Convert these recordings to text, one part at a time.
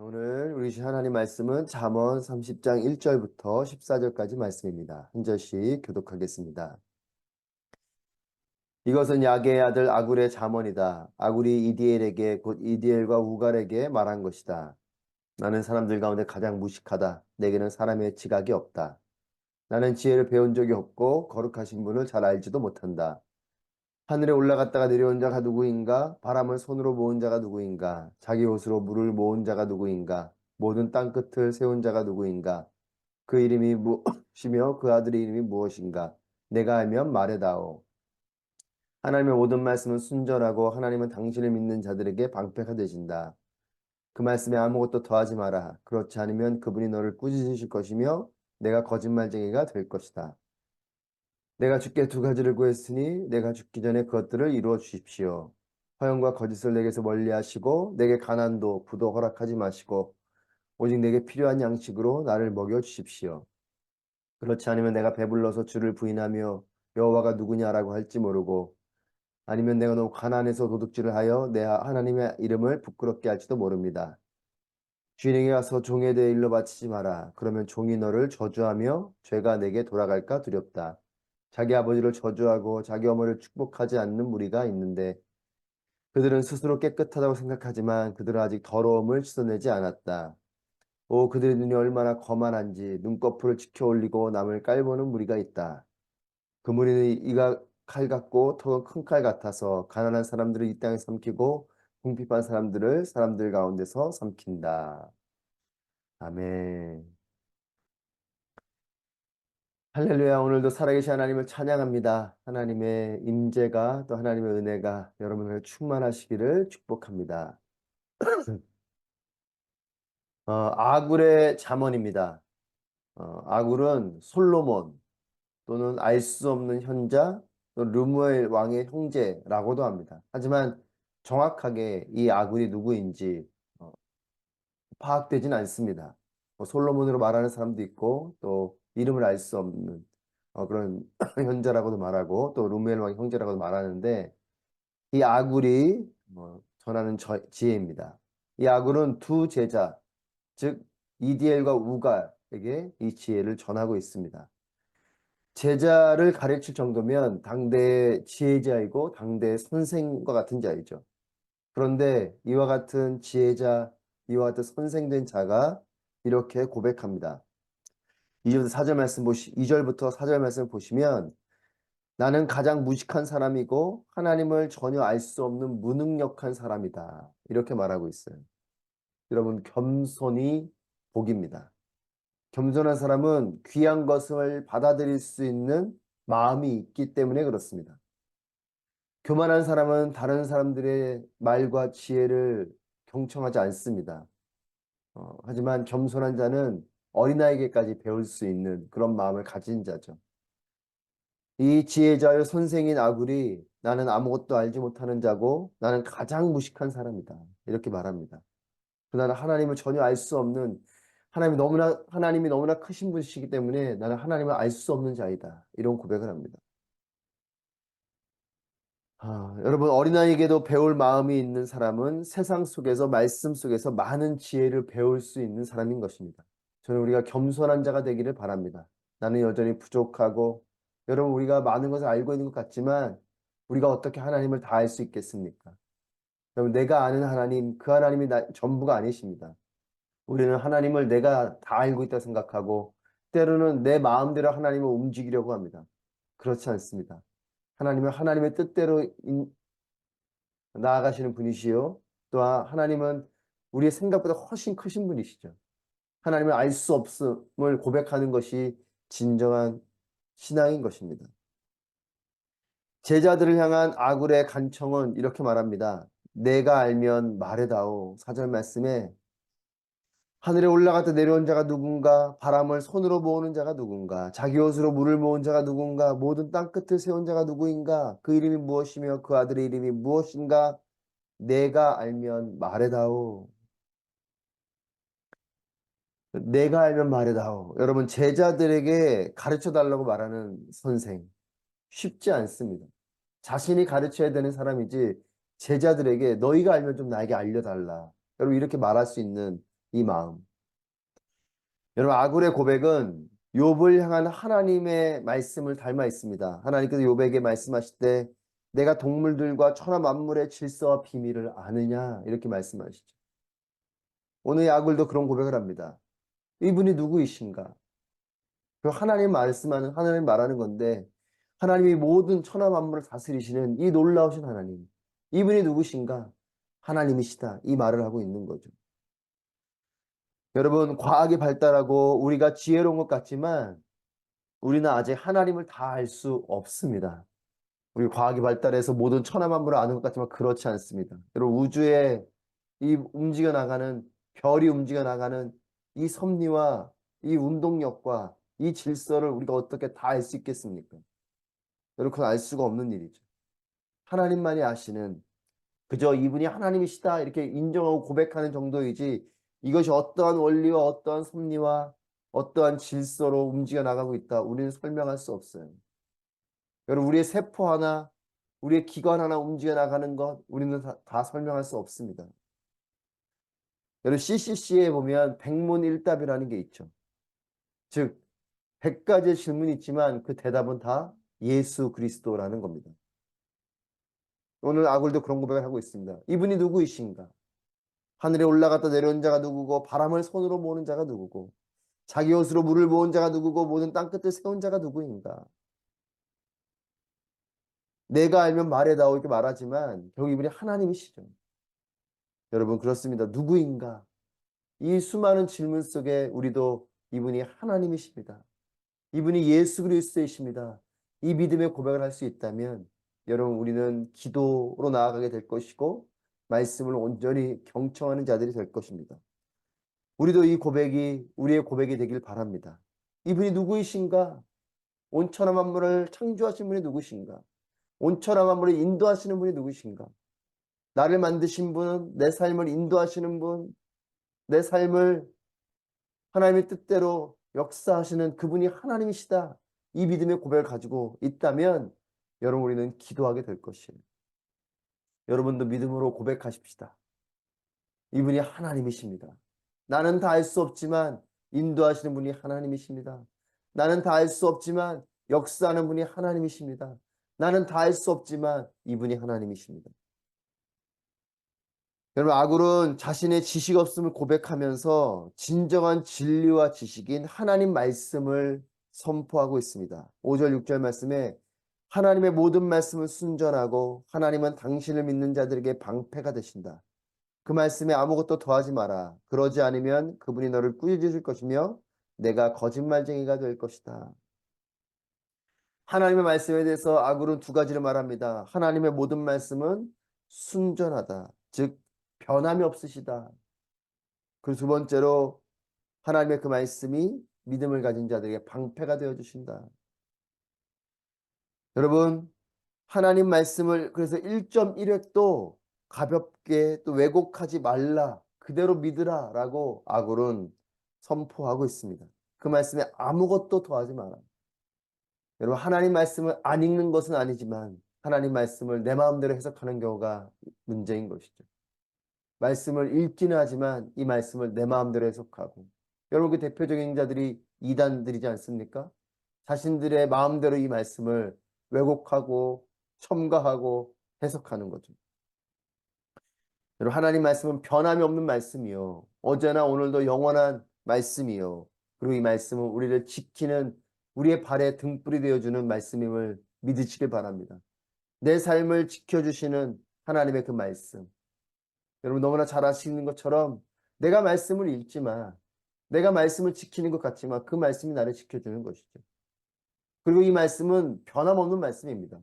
오늘 우리 하나님 말씀은 잠언 30장 1절부터 14절까지 말씀입니다. 한 절씩 교독하겠습니다. 이것은 야게의 아들 아굴의 잠언이다. 아굴이 이디엘에게 곧 이디엘과 우갈에게 말한 것이다. 나는 사람들 가운데 가장 무식하다. 내게는 사람의 지각이 없다. 나는 지혜를 배운 적이 없고 거룩하신 분을 잘 알지도 못한다. 하늘에 올라갔다가 내려온 자가 누구인가? 바람을 손으로 모은 자가 누구인가? 자기 옷으로 물을 모은 자가 누구인가? 모든 땅 끝을 세운 자가 누구인가? 그 이름이 무엇이며 그 아들의 이름이 무엇인가? 내가 알면 말해다오. 하나님의 모든 말씀은 순전하고 하나님은 당신을 믿는 자들에게 방패가 되신다. 그 말씀에 아무것도 더하지 마라. 그렇지 않으면 그분이 너를 꾸짖으실 것이며 내가 거짓말쟁이가 될 것이다. 내가 주께 두 가지를 구했으니 내가 죽기 전에 그것들을 이루어 주십시오. 허영과 거짓을 내게서 멀리 하시고 내게 가난도 부도 허락하지 마시고 오직 내게 필요한 양식으로 나를 먹여 주십시오. 그렇지 않으면 내가 배불러서 주를 부인하며 여호와가 누구냐라고 할지 모르고 아니면 내가 너무 가난해서 도둑질을 하여 내 하나님의 이름을 부끄럽게 할지도 모릅니다. 주인에게 가서 종에 대해 일러 바치지 마라. 그러면 종이 너를 저주하며 죄가 내게 돌아갈까 두렵다. 자기 아버지를 저주하고 자기 어머니를 축복하지 않는 무리가 있는데 그들은 스스로 깨끗하다고 생각하지만 그들은 아직 더러움을 씻어내지 않았다. 오 그들의 눈이 얼마나 거만한지 눈꺼풀을 치켜 올리고 남을 깔보는 무리가 있다. 그 무리는 이가 칼 같고 턱은 큰 칼 같아서 가난한 사람들을 이 땅에 삼키고 궁핍한 사람들을 사람들 가운데서 삼킨다. 아멘. 할렐루야 오늘도 살아계신 하나님을 찬양합니다. 하나님의 임재가 또 하나님의 은혜가 여러분을 충만하시기를 축복합니다. 어, 아굴의 잠언입니다. 어, 아굴은 솔로몬 또는 알 수 없는 현자 또 르무엘 왕의 형제라고도 합니다. 하지만 정확하게 이 아굴이 누구인지 어, 파악되진 않습니다. 뭐 솔로몬으로 말하는 사람도 있고 또 이름을 알 수 없는 어, 그런 현자라고도 말하고 또 르무엘 왕의 형제라고도 말하는데 이 아굴이 뭐 전하는 저, 지혜입니다. 이 아굴은 두 제자 즉 이디엘과 우갈에게 이 지혜를 전하고 있습니다. 제자를 가르칠 정도면 당대의 지혜자이고 당대의 선생과 같은 자이죠. 그런데 이와 같은 지혜자, 이와 같은 선생된 자가 이렇게 고백합니다. 2절부터 4절 말씀 보시, 2절부터 4절 말씀 보시면 나는 가장 무식한 사람이고 하나님을 전혀 알 수 없는 무능력한 사람이다. 이렇게 말하고 있어요. 여러분 겸손이 복입니다. 겸손한 사람은 귀한 것을 받아들일 수 있는 마음이 있기 때문에 그렇습니다. 교만한 사람은 다른 사람들의 말과 지혜를 경청하지 않습니다. 어, 하지만 겸손한 자는 어린아이에게까지 배울 수 있는 그런 마음을 가진 자죠. 이 지혜자의 선생인 아굴이 나는 아무것도 알지 못하는 자고 나는 가장 무식한 사람이다. 이렇게 말합니다. 나는 하나님을 전혀 알 수 없는 하나님이 너무나 하나님이 너무나 크신 분이시기 때문에 나는 하나님을 알 수 없는 자이다. 이런 고백을 합니다. 아, 여러분 어린아이에게도 배울 마음이 있는 사람은 세상 속에서 말씀 속에서 많은 지혜를 배울 수 있는 사람인 것입니다. 저는 우리가 겸손한 자가 되기를 바랍니다. 나는 여전히 부족하고 여러분 우리가 많은 것을 알고 있는 것 같지만 우리가 어떻게 하나님을 다 알 수 있겠습니까? 여러분 내가 아는 하나님 그 하나님이 나, 전부가 아니십니다. 우리는 하나님을 내가 다 알고 있다 생각하고 때로는 내 마음대로 하나님을 움직이려고 합니다. 그렇지 않습니다. 하나님은 하나님의 뜻대로 인, 나아가시는 분이시요. 또한 하나님은 우리의 생각보다 훨씬 크신 분이시죠. 하나님을 알 수 없음을 고백하는 것이 진정한 신앙인 것입니다. 제자들을 향한 아굴의 간청은 이렇게 말합니다. 내가 알면 말해다오. 사절 말씀에 하늘에 올라갔다 내려온 자가 누군가 바람을 손으로 모으는 자가 누군가 자기 옷으로 물을 모은 자가 누군가 모든 땅끝을 세운 자가 누구인가 그 이름이 무엇이며 그 아들의 이름이 무엇인가 내가 알면 말해다오. 내가 알면 말해다오. 여러분 제자들에게 가르쳐 달라고 말하는 선생 쉽지 않습니다. 자신이 가르쳐야 되는 사람이지 제자들에게 너희가 알면 좀 나에게 알려달라. 여러분 이렇게 말할 수 있는 이 마음. 여러분 아굴의 고백은 욥을 향한 하나님의 말씀을 닮아 있습니다. 하나님께서 욥에게 말씀하실 때 내가 동물들과 천하 만물의 질서와 비밀을 아느냐 이렇게 말씀하시죠. 오늘 아굴도 그런 고백을 합니다. 이분이 누구이신가? 그 하나님 말씀하는 하나님 말하는 건데 하나님이 모든 천하 만물을 다스리시는 이 놀라우신 하나님. 이분이 누구신가? 하나님이시다. 이 말을 하고 있는 거죠. 여러분, 과학이 발달하고 우리가 지혜로운 것 같지만 우리는 아직 하나님을 다 알 수 없습니다. 우리 과학이 발달해서 모든 천하 만물을 아는 것 같지만 그렇지 않습니다. 여러분, 우주에 이 움직여 나가는 별이 움직여 나가는 이 섭리와 이 운동력과 이 질서를 우리가 어떻게 다 알 수 있겠습니까? 여러분, 그건 알 수가 없는 일이죠. 하나님만이 아시는 그저 이분이 하나님이시다 이렇게 인정하고 고백하는 정도이지 이것이 어떠한 원리와 어떠한 섭리와 어떠한 질서로 움직여 나가고 있다. 우리는 설명할 수 없어요. 여러분, 우리의 세포 하나, 우리의 기관 하나 움직여 나가는 것, 우리는 다, 다 설명할 수 없습니다. 여러분, CCC에 보면 백문일답이라는 게 있죠. 즉, 100가지의 질문이 있지만 그 대답은 다 예수 그리스도라는 겁니다. 오늘 아굴도 그런 고백을 하고 있습니다. 이분이 누구이신가? 하늘에 올라갔다 내려온 자가 누구고 바람을 손으로 모으는 자가 누구고 자기 옷으로 물을 모은 자가 누구고 모든 땅끝을 세운 자가 누구인가? 내가 알면 말해다오 이렇게 말하지만 결국 이분이 하나님이시죠. 여러분 그렇습니다. 누구인가? 이 수많은 질문 속에 우리도 이분이 하나님이십니다. 이분이 예수 그리스도이십니다. 이 믿음의 고백을 할 수 있다면 여러분 우리는 기도로 나아가게 될 것이고 말씀을 온전히 경청하는 자들이 될 것입니다. 우리도 이 고백이 우리의 고백이 되길 바랍니다. 이분이 누구이신가? 온 천하 만물을 창조하신 분이 누구신가? 온 천하 만물을 인도하시는 분이 누구신가? 나를 만드신 분, 내 삶을 인도하시는 분, 내 삶을 하나님의 뜻대로 역사하시는 그분이 하나님이시다. 이 믿음의 고백을 가지고 있다면 여러분 우리는 기도하게 될 것이에요. 여러분도 믿음으로 고백하십시다. 이분이 하나님이십니다. 나는 다 알 수 없지만 인도하시는 분이 하나님이십니다. 나는 다 알 수 없지만 역사하는 분이 하나님이십니다. 나는 다 알 수 없지만 이분이 하나님이십니다. 여러분 아굴은 자신의 지식 없음을 고백하면서 진정한 진리와 지식인 하나님 말씀을 선포하고 있습니다. 5절 6절 말씀에 하나님의 모든 말씀을 순전하고 하나님은 당신을 믿는 자들에게 방패가 되신다. 그 말씀에 아무것도 더하지 마라. 그러지 않으면 그분이 너를 꾸짖으실 것이며 내가 거짓말쟁이가 될 것이다. 하나님의 말씀에 대해서 아굴은 두 가지를 말합니다. 하나님의 모든 말씀은 순전하다. 즉 변함이 없으시다. 그리고 두 번째로 하나님의 그 말씀이 믿음을 가진 자들에게 방패가 되어 주신다. 여러분, 하나님 말씀을 그래서 1.1획도 가볍게 또 왜곡하지 말라. 그대로 믿으라. 라고 아굴은 선포하고 있습니다. 그 말씀에 아무것도 더하지 마라. 여러분, 하나님 말씀을 안 읽는 것은 아니지만 하나님 말씀을 내 마음대로 해석하는 경우가 문제인 것이죠. 말씀을 읽기는 하지만 이 말씀을 내 마음대로 해석하고 여러분 그 대표적인 자들이 이단들이지 않습니까? 자신들의 마음대로 이 말씀을 왜곡하고 첨가하고 해석하는 거죠. 여러분 하나님 말씀은 변함이 없는 말씀이요. 어제나 오늘도 영원한 말씀이요. 그리고 이 말씀은 우리를 지키는 우리의 발에 등불이 되어주는 말씀임을 믿으시길 바랍니다. 내 삶을 지켜주시는 하나님의 그 말씀. 여러분 너무나 잘 아시는 것처럼 내가 말씀을 읽지만 내가 말씀을 지키는 것 같지만 그 말씀이 나를 지켜주는 것이죠. 그리고 이 말씀은 변함없는 말씀입니다.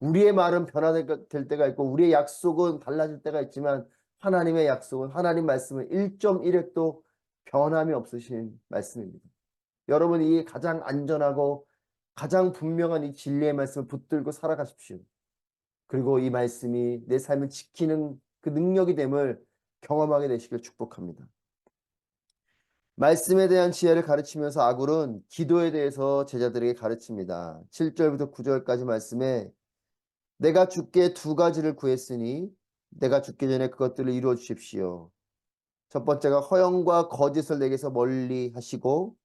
우리의 말은 변화될 때가 있고 우리의 약속은 달라질 때가 있지만 하나님의 약속은 하나님 말씀은 1.1획도 변함이 없으신 말씀입니다. 여러분 이 가장 안전하고 가장 분명한 이 진리의 말씀을 붙들고 살아가십시오. 그리고 이 말씀이 내 삶을 지키는 그 능력이 됨을 경험하게 되시길 축복합니다. 말씀에 대한 지혜를 가르치면서 아굴은 기도에 대해서 제자들에게 가르칩니다. 7절부터 9절까지 말씀에 내가 주께 두 가지를 구했으니 내가 죽기 전에 그것들을 이루어 주십시오. 첫 번째가 허영과 거짓을 내게서 멀리 하시고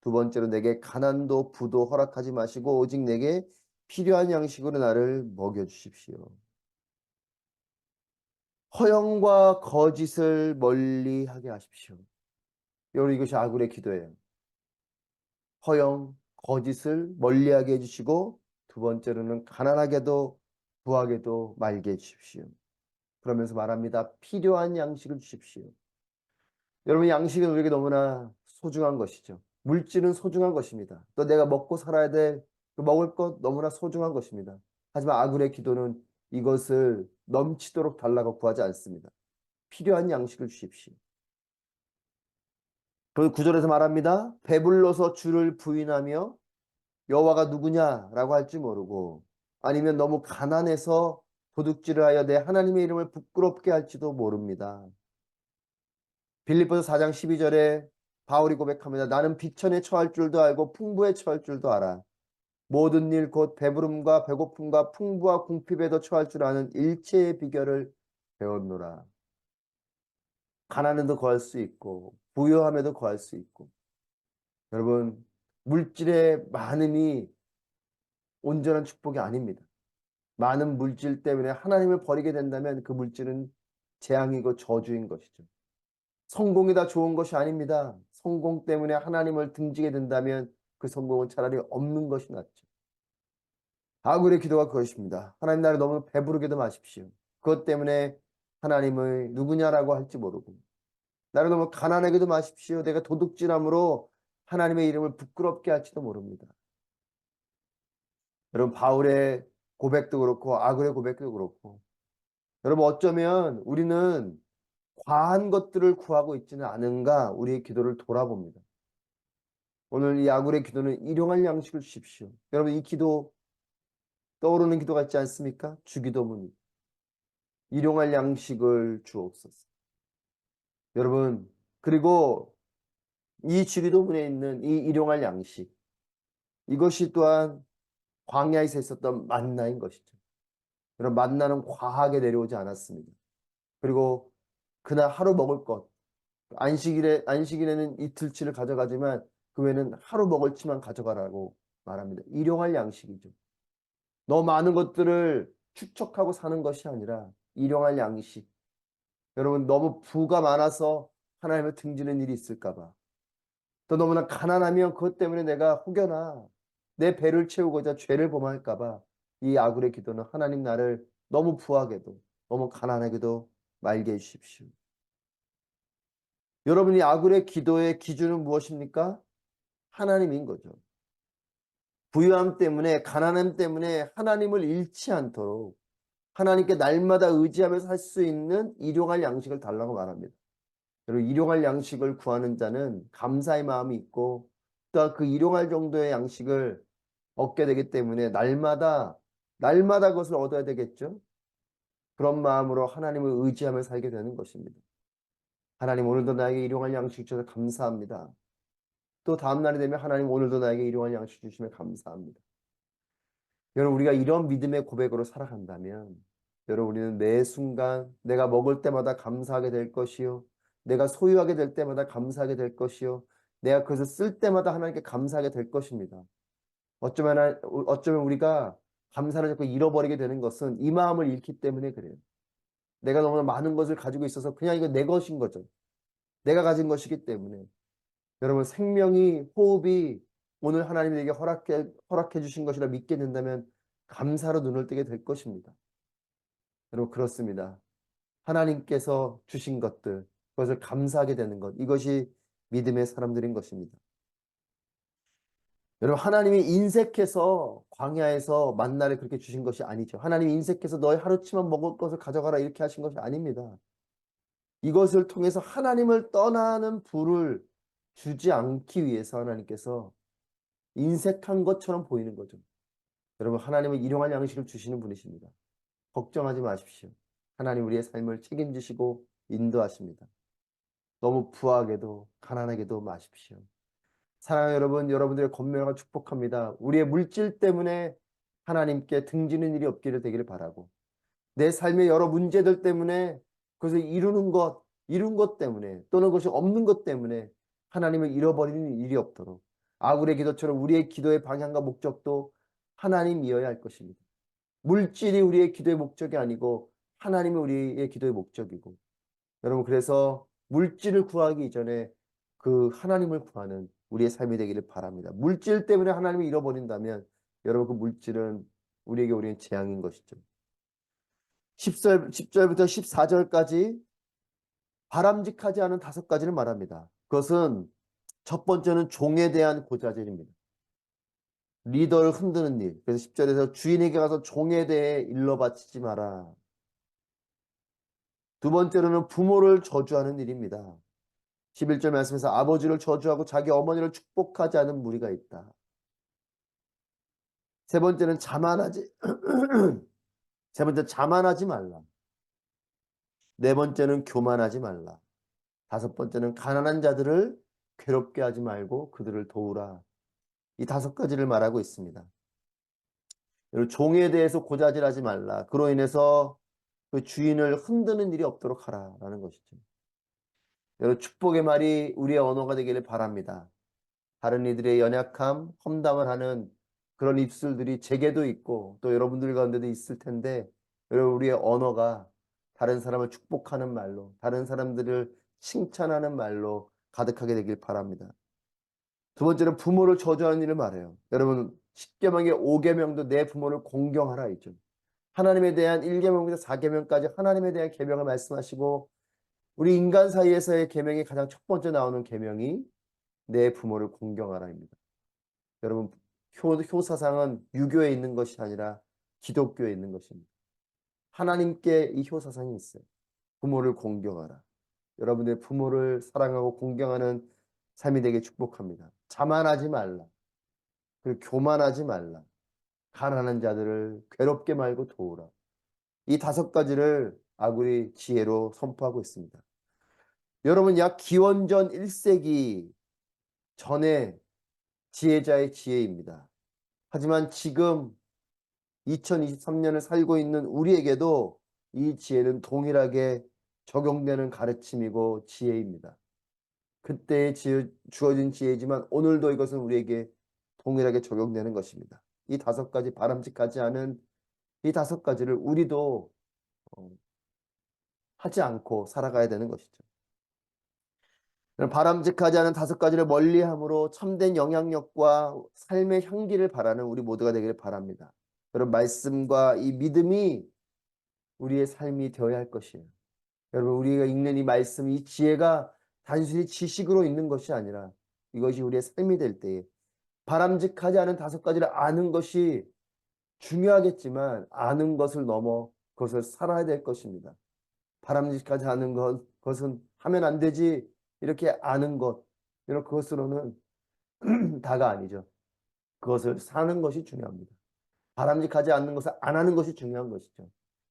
두 번째로 내게 가난도 부도 허락하지 마시고 오직 내게 필요한 양식으로 나를 먹여 주십시오. 허영과 거짓을 멀리 하게 하십시오. 여러분 이것이 아굴의 기도예요. 허영, 거짓을 멀리하게 해주시고 두 번째로는 가난하게도 부하게도 말게 해주십시오. 그러면서 말합니다. 필요한 양식을 주십시오. 여러분 양식은 우리에게 너무나 소중한 것이죠. 물질은 소중한 것입니다. 또 내가 먹고 살아야 될그 먹을 것 너무나 소중한 것입니다. 하지만 아굴의 기도는 이것을 넘치도록 달라고 구하지 않습니다. 필요한 양식을 주십시오. 그 구절에서 말합니다. 배불러서 주를 부인하며 여호와가 누구냐라고 할지 모르고 아니면 너무 가난해서 도둑질을 하여 내 하나님의 이름을 부끄럽게 할지도 모릅니다. 빌립보서 4장 12절에 바울이 고백합니다. 나는 비천에 처할 줄도 알고 풍부에 처할 줄도 알아. 모든 일 곧 배부름과 배고픔과 풍부와 궁핍에도 처할 줄 아는 일체의 비결을 배웠노라. 가난에도 거할 수 있고 부유함에도 거할 수 있고 여러분 물질의 많음이 온전한 축복이 아닙니다. 많은 물질 때문에 하나님을 버리게 된다면 그 물질은 재앙이고 저주인 것이죠. 성공이 다 좋은 것이 아닙니다. 성공 때문에 하나님을 등지게 된다면 그 성공은 차라리 없는 것이 낫죠. 아굴의 기도가 그것입니다. 하나님 나를 너무 배부르게도 마십시오. 그것 때문에 하나님을 누구냐라고 할지 모르고 나를 너무 가난하게도 마십시오. 내가 도둑질함으로 하나님의 이름을 부끄럽게 할지도 모릅니다. 여러분 바울의 고백도 그렇고 아굴의 고백도 그렇고 여러분 어쩌면 우리는 과한 것들을 구하고 있지는 않은가 우리의 기도를 돌아봅니다. 오늘 이 아굴의 기도는 일용할 양식을 주십시오. 여러분 이 기도 떠오르는 기도 같지 않습니까? 주기도문 일용할 양식을 주옵소서. 여러분 그리고 이 주기도문에 있는 이 일용할 양식 이것이 또한 광야에서 있었던 만나인 것이죠. 여러분 만나는 과하게 내려오지 않았습니다. 그리고 그날 하루 먹을 것 안식일에 안식일에는 이틀치를 가져가지만 그 외에는 하루 먹을 치만 가져가라고 말합니다. 일용할 양식이죠. 너무 많은 것들을 축적하고 사는 것이 아니라 일용할 양식. 여러분 너무 부가 많아서 하나님을 등지는 일이 있을까 봐. 또 너무나 가난하면 그것 때문에 내가 혹여나 내 배를 채우고자 죄를 범할까 봐 이 아굴의 기도는 하나님 나를 너무 부하게도 너무 가난하게도 말게 해주십시오. 여러분이 아굴의 기도의 기준은 무엇입니까? 하나님인 거죠. 부유함 때문에 가난함 때문에 하나님을 잃지 않도록 하나님께 날마다 의지하면서 할수 있는 일용할 양식을 달라고 말합니다. 여러분 일용할 양식을 구하는 자는 감사의 마음이 있고 또 그 일용할 정도의 양식을 얻게 되기 때문에 날마다 날마다 그것을 얻어야 되겠죠. 그런 마음으로 하나님을 의지하며 살게 되는 것입니다. 하나님 오늘도 나에게 일용할 양식 주셔서 감사합니다. 또 다음 날이 되면 하나님 오늘도 나에게 일용할 양식 주시면 감사합니다. 여러분 우리가 이런 믿음의 고백으로 살아간다면 여러분 우리는 매 순간 내가 먹을 때마다 감사하게 될 것이요 내가 소유하게 될 때마다 감사하게 될 것이요 내가 그것을 쓸 때마다 하나님께 감사하게 될 것입니다. 어쩌면 어쩌면 우리가 감사를 자꾸 잃어버리게 되는 것은 이 마음을 잃기 때문에 그래요. 내가 너무 나 많은 것을 가지고 있어서 그냥 이거 내 것인 거죠. 내가 가진 것이기 때문에 여러분 생명이 호흡이 오늘 하나님이 내게 허락해 허락해 주신 것이라 믿게 된다면 감사로 눈을 뜨게 될 것입니다. 여러분 그렇습니다. 하나님께서 주신 것들 그것을 감사하게 되는 것 이것이 믿음의 사람들인 것입니다. 여러분 하나님이 인색해서 광야에서 만나를 그렇게 주신 것이 아니죠. 하나님이 인색해서 너의 하루치만 먹을 것을 가져가라 이렇게 하신 것이 아닙니다. 이것을 통해서 하나님을 떠나는 불을 주지 않기 위해서 하나님께서 인색한 것처럼 보이는 거죠. 여러분 하나님은 일용할 양식을 주시는 분이십니다. 걱정하지 마십시오. 하나님 우리의 삶을 책임지시고 인도하십니다. 너무 부하게도 가난하게도 마십시오. 사랑하는 여러분, 여러분들의 건명을 축복합니다. 우리의 물질 때문에 하나님께 등지는 일이 없기를 되기를 바라고 내 삶의 여러 문제들 때문에 그것을 이루는 것, 이룬 것 때문에 또는 그것이 없는 것 때문에 하나님을 잃어버리는 일이 없도록 아굴의 기도처럼 우리의 기도의 방향과 목적도 하나님이어야 할 것입니다. 물질이 우리의 기도의 목적이 아니고 하나님이 우리의 기도의 목적이고 여러분 그래서 물질을 구하기 이전에 그 하나님을 구하는 우리의 삶이 되기를 바랍니다. 물질 때문에 하나님을 잃어버린다면 여러분 그 물질은 우리에게 우리는 재앙인 것이죠. 10절, 10절부터 14절까지 바람직하지 않은 다섯 가지를 말합니다. 그것은 첫 번째는 종에 대한 고자질입니다. 리더를 흔드는 일. 그래서 10절에서 주인에게 가서 종에 대해 일러 바치지 마라. 두 번째로는 부모를 저주하는 일입니다. 11절 말씀에서 아버지를 저주하고 자기 어머니를 축복하지 않은 무리가 있다. 세 번째는 자만하지 세 번째 자만하지 말라. 네 번째는 교만하지 말라. 다섯 번째는 가난한 자들을 괴롭게 하지 말고 그들을 도우라. 이 다섯 가지를 말하고 있습니다. 종에 대해서 고자질하지 말라. 그로 인해서 그 주인을 흔드는 일이 없도록 하라라는 것이죠. 여러분 축복의 말이 우리의 언어가 되기를 바랍니다. 다른 이들의 연약함, 험담을 하는 그런 입술들이 제게도 있고 또 여러분들 가운데도 있을 텐데 여러분 우리의 언어가 다른 사람을 축복하는 말로 다른 사람들을 칭찬하는 말로 가득하게 되길 바랍니다. 두 번째는 부모를 저주하는 일을 말해요. 여러분 10계명의 5계명도 내 부모를 공경하라 있죠. 하나님에 대한 1계명부터 4계명까지 하나님에 대한 계명을 말씀하시고 우리 인간 사이에서의 계명이 가장 첫 번째 나오는 계명이 내 부모를 공경하라입니다. 여러분 효, 효사상은 유교에 있는 것이 아니라 기독교에 있는 것입니다. 하나님께 이 효사상이 있어요. 부모를 공경하라. 여러분의 부모를 사랑하고 공경하는 삶이 되게 축복합니다. 자만하지 말라. 그리고 교만하지 말라. 가난한 자들을 괴롭게 말고 도우라. 이 다섯 가지를 아굴이 지혜로 선포하고 있습니다. 여러분 약 기원전 1세기 전에 지혜자의 지혜입니다. 하지만 지금 2023년을 살고 있는 우리에게도 이 지혜는 동일하게 적용되는 가르침이고 지혜입니다. 그때 주어진 지혜지만 오늘도 이것은 우리에게 동일하게 적용되는 것입니다. 이 다섯 가지 바람직하지 않은 이 다섯 가지를 우리도 어, 하지 않고 살아가야 되는 것이죠. 바람직하지 않은 다섯 가지를 멀리함으로 참된 영향력과 삶의 향기를 바라는 우리 모두가 되기를 바랍니다. 여러분 말씀과 이 믿음이 우리의 삶이 되어야 할 것이에요. 여러분 우리가 읽는 이 말씀, 이 지혜가 단순히 지식으로 있는 것이 아니라 이것이 우리의 삶이 될 때에 바람직하지 않은 다섯 가지를 아는 것이 중요하겠지만 아는 것을 넘어 그것을 살아야 될 것입니다. 바람직하지 않은 것, 그것은 하면 안 되지 이렇게 아는 것, 이런 그것으로는 다가 아니죠. 그것을 사는 것이 중요합니다. 바람직하지 않는 것을 안 하는 것이 중요한 것이죠.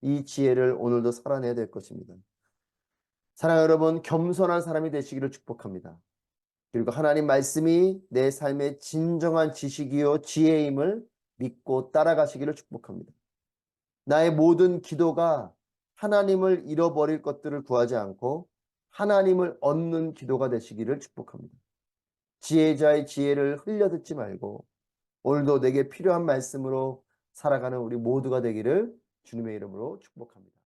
이 지혜를 오늘도 살아내야 될 것입니다. 사랑 여러분, 겸손한 사람이 되시기를 축복합니다. 그리고 하나님 말씀이 내 삶의 진정한 지식이요 지혜임을 믿고 따라가시기를 축복합니다. 나의 모든 기도가 하나님을 잃어버릴 것들을 구하지 않고 하나님을 얻는 기도가 되시기를 축복합니다. 지혜자의 지혜를 흘려듣지 말고 오늘도 내게 필요한 말씀으로 살아가는 우리 모두가 되기를 주님의 이름으로 축복합니다.